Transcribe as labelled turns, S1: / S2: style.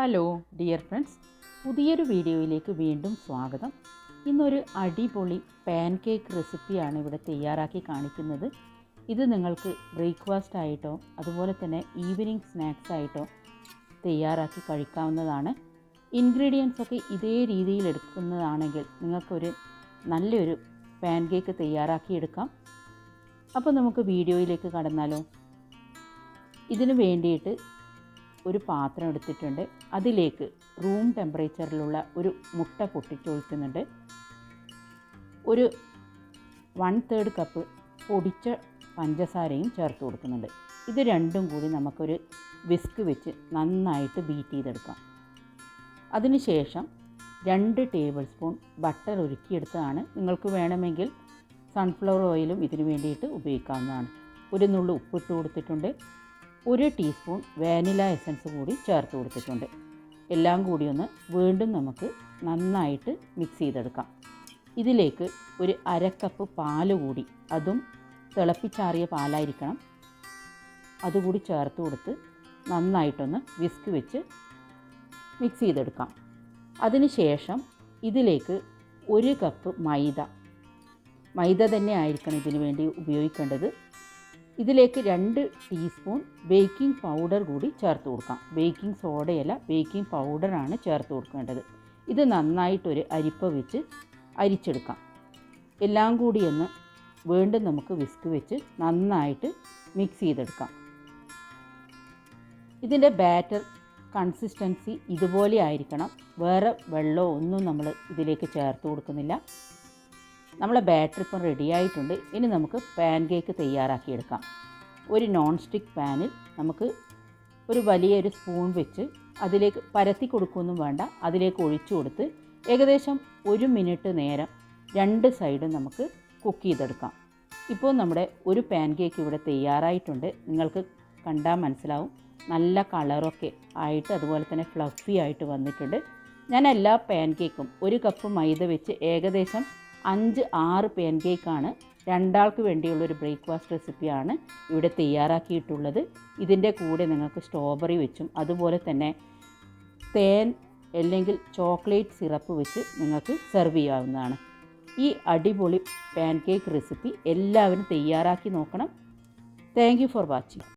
S1: Hello dear friends പുതിയൊരു വീഡിയോയിലേക്ക് വീണ്ടും സ്വാഗതം. ഇന്നൊരു അടിപൊളി പാൻ കേക്ക് റെസിപ്പിയാണ് ഇവിടെ തയ്യാറാക്കി കാണിക്കുന്നത്. ഇത് നിങ്ങൾക്ക് ബ്രേക്ക്ഫാസ്റ്റ് ആയിട്ടോ അതുപോലെ തന്നെ ഈവനിങ് സ്നാക്സ് ആയിട്ടോ തയ്യാറാക്കി കഴിക്കാവുന്നതാണ്. ഇൻഗ്രീഡിയൻസ് ഒക്കെ ഇതേ രീതിയിൽ എടുക്കുന്നതാണെങ്കിൽ നിങ്ങൾക്കൊരു നല്ലൊരു പാൻ കേക്ക് തയ്യാറാക്കിയെടുക്കാം അപ്പോൾ നമുക്ക് വീഡിയോയിലേക്ക് കടന്നാലോ. ഇതിന് വേണ്ടിയിട്ട് ഒരു പാത്രം എടുത്തിട്ടുണ്ട്. അതിലേക്ക് റൂം ടെമ്പറേച്ചറിലുള്ള ഒരു മുട്ട പൊട്ടിച്ചൊഴിക്കുന്നുണ്ട് ഒരു വൺ തേർഡ് കപ്പ് പൊടിച്ച പഞ്ചസാരയും ചേർത്ത് കൊടുക്കുന്നുണ്ട്. ഇത് രണ്ടും കൂടി നമുക്കൊരു വിസ്ക് വെച്ച് നന്നായിട്ട് ബീറ്റ് ചെയ്തെടുക്കാം. അതിനുശേഷം രണ്ട് ടേബിൾ സ്പൂൺ ബട്ടർ ഒരുക്കിയെടുത്തതാണ് നിങ്ങൾക്ക് വേണമെങ്കിൽ സൺഫ്ലവർ ഓയിലും ഇതിന് വേണ്ടിയിട്ട് ഉപയോഗിക്കാവുന്നതാണ്. ഒരു നുള്ളു ഉപ്പിട്ട് കൊടുത്തിട്ടുണ്ട്. ഒരു ടീസ്പൂൺ വാനില എസൻസ് കൂടി ചേർത്ത് കൊടുത്തിട്ടുണ്ട്. എല്ലാം കൂടി ഒന്ന് വീണ്ടും നമുക്ക് നന്നായിട്ട് മിക്സ് ചെയ്തെടുക്കാം. ഇതിലേക്ക് ഒരു അരക്കപ്പ് കപ്പ് പാൽ കൂടി അതും തിളപ്പിച്ചാറിയ പാലായിരിക്കണം. അതുകൂടി ചേർത്ത് കൊടുത്ത് നന്നായിട്ടൊന്ന് വിസ്ക് വെച്ച് മിക്സ് ചെയ്തെടുക്കാം. അതിനുശേഷം ഇതിലേക്ക് ഒരു കപ്പ് മൈദ. മൈദ തന്നെ ആയിരിക്കണം ഇതിനു വേണ്ടി ഉപയോഗിക്കേണ്ടത്. ഇതിലേക്ക് രണ്ട് ടീസ്പൂൺ ബേക്കിംഗ് പൗഡർ കൂടി ചേർത്ത് കൊടുക്കാം. ബേക്കിംഗ് സോഡയല്ല ബേക്കിംഗ് പൗഡറാണ് ചേർത്ത് കൊടുക്കേണ്ടത്. ഇത് നന്നായിട്ടൊരു അരിപ്പ വെച്ച് അരിച്ചെടുക്കാം. എല്ലാം കൂടി ഒന്ന് വീണ്ടും നമുക്ക് വിസ്ക് വെച്ച് നന്നായിട്ട് മിക്സ് ചെയ്തെടുക്കാം. ഇതിന്റെ ബാറ്റർ കൺസിസ്റ്റൻസി ഇതുപോലെ ആയിരിക്കണം. വേറെ വെള്ളമോ ഒന്നും നമ്മൾ ഇതിലേക്ക് ചേർത്ത് കൊടുക്കുന്നില്ല. നമ്മളെ ബാറ്റർ ഇപ്പം റെഡി ആയിട്ടുണ്ട്. ഇനി നമുക്ക് പാൻ കേക്ക് തയ്യാറാക്കിയെടുക്കാം. ഒരു നോൺ സ്റ്റിക്ക് പാനിൽ നമുക്ക് ഒരു വലിയൊരു സ്പൂൺ വെച്ച് അതിലേക്ക് പരത്തി കൊടുക്കുകയൊന്നും വേണ്ട. അതിലേക്ക് ഒഴിച്ചു കൊടുത്ത് ഏകദേശം ഒരു മിനിറ്റ് നേരം രണ്ട് സൈഡും നമുക്ക് കുക്ക് ചെയ്തെടുക്കാം. ഇപ്പോൾ നമ്മുടെ ഒരു പാൻ കേക്ക് ഇവിടെ തയ്യാറായിട്ടുണ്ട്. നിങ്ങൾക്ക് കണ്ടാൽ മനസ്സിലാവും. നല്ല കളറൊക്കെ ആയിട്ട് അതുപോലെ തന്നെ ഫ്ലഫി ആയിട്ട് വന്നിട്ടുണ്ട്. ഞാൻ എല്ലാ പാൻ കേക്കും ഒരു കപ്പ് മൈദ വെച്ച് ഏകദേശം അഞ്ച് ആറ് പാൻ കേക്കാണ് രണ്ടാൾക്ക് വേണ്ടിയുള്ളൊരു ബ്രേക്ക്ഫാസ്റ്റ് റെസിപ്പിയാണ് ഇവിടെ തയ്യാറാക്കിയിട്ടുള്ളത്. ഇതിന്റെ കൂടെ നിങ്ങൾക്ക് സ്ട്രോബെറി വെച്ചും അതുപോലെ തന്നെ തേൻ അല്ലെങ്കിൽ ചോക്ലേറ്റ് സിറപ്പ് വെച്ച് നിങ്ങൾക്ക് സെർവ് ചെയ്യാവുന്നതാണ്. ഈ അടിപൊളി പാൻ കേക്ക് റെസിപ്പി എല്ലാവരും തയ്യാറാക്കി നോക്കണം. Thank for watching.